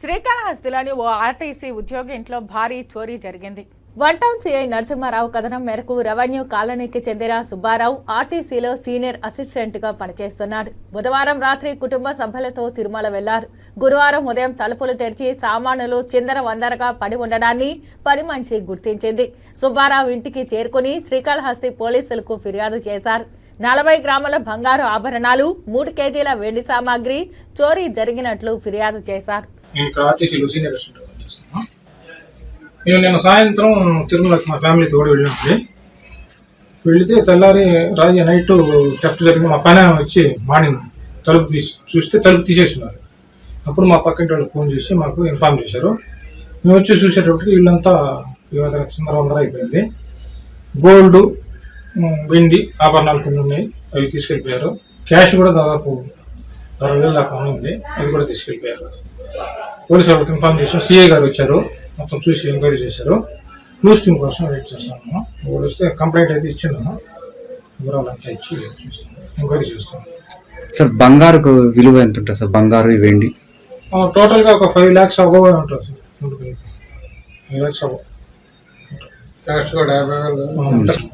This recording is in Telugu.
శ్రీకాళహస్తిలోని ఓ ఆర్టీసీ ఉద్యోగి ఇంట్లో భారీ చోరీ జరిగింది. వన్ టౌన్ సిఐ నరసింహారావు కథనం మేరకు రెవెన్యూ కాలనీకి చెందిన సుబ్బారావు ఆర్టీసీలో సీనియర్ అసిస్టెంట్గా పనిచేస్తున్నాడు. బుధవారం రాత్రి కుటుంబ సభ్యులతో తిరుమల వెళ్ళారు. గురువారం ఉదయం తలుపులు తెరిచి సామానులు చిందర వందరగా పడి ఉండడాన్ని పని మనిషి గుర్తించింది. సుబ్బారావు ఇంటికి చేరుకుని శ్రీకాళహస్తి పోలీసులకు ఫిర్యాదు చేశారు. నలభై గ్రాముల బంగారు ఆభరణాలు మూడు కేజీల వెండి సామాగ్రి చోరీ జరిగినట్లు ఫిర్యాదు చేశారు. నేను ఇక్కడ ఆర్టీసీలో సీనియర్ అసిస్టెంట్ పనిచేస్తున్నాను నేను నిన్న సాయంత్రం తిరుమలకి మా ఫ్యామిలీతో కూడా వెళ్ళినప్పుడు వెళితే తెల్లారి రాజు నైట్ థెఫ్ట్ జరిగింది మా పైన వచ్చి మార్నింగ్ తలుపు తీసి చూస్తే తలుపు తీసేస్తున్నారు. అప్పుడు మా పక్కింటి వాళ్ళు ఫోన్ చేసి మాకు ఇన్ఫామ్ చేశారు. మేము వచ్చి చూసేటప్పటికి వీళ్ళంతా వివిధ చిందర వందర అయిపోయింది. గోల్డ్ వెండి ఆభరణాలు కొన్ని ఉన్నాయి. అవి తీసుకెళ్ళిపోయారు. క్యాష్ కూడా దాదాపు అరవై వేలు దాకా ఉంది. అది కూడా తీసుకెళ్ళిపోయారు. పోలీసు వాళ్ళకి ఇన్ఫార్మ్ చేసాం సిఐ గారు వచ్చారు. మొత్తం చూసి ఎంక్వైరీ చేశారు. క్లూస్ టీమ్ కోసం వెయిట్ చేస్తాము. వాళ్ళు వస్తే కంప్లైంట్ అయితే ఇచ్చిన్నాము వివరాలంతా ఇచ్చి చూస్తాము. ఎంక్వైరీ చేస్తాం సార్ బంగారుకు విలువ ఎంత ఉంటుంది సార్? బంగారు ఈ వెండి టోటల్గా ఒక ఫైవ్ ల్యాక్స్ అబవ్ ఉంటుంది sir. Five lakhs above cash కూడా యాభై వేలు. ఉంటుంది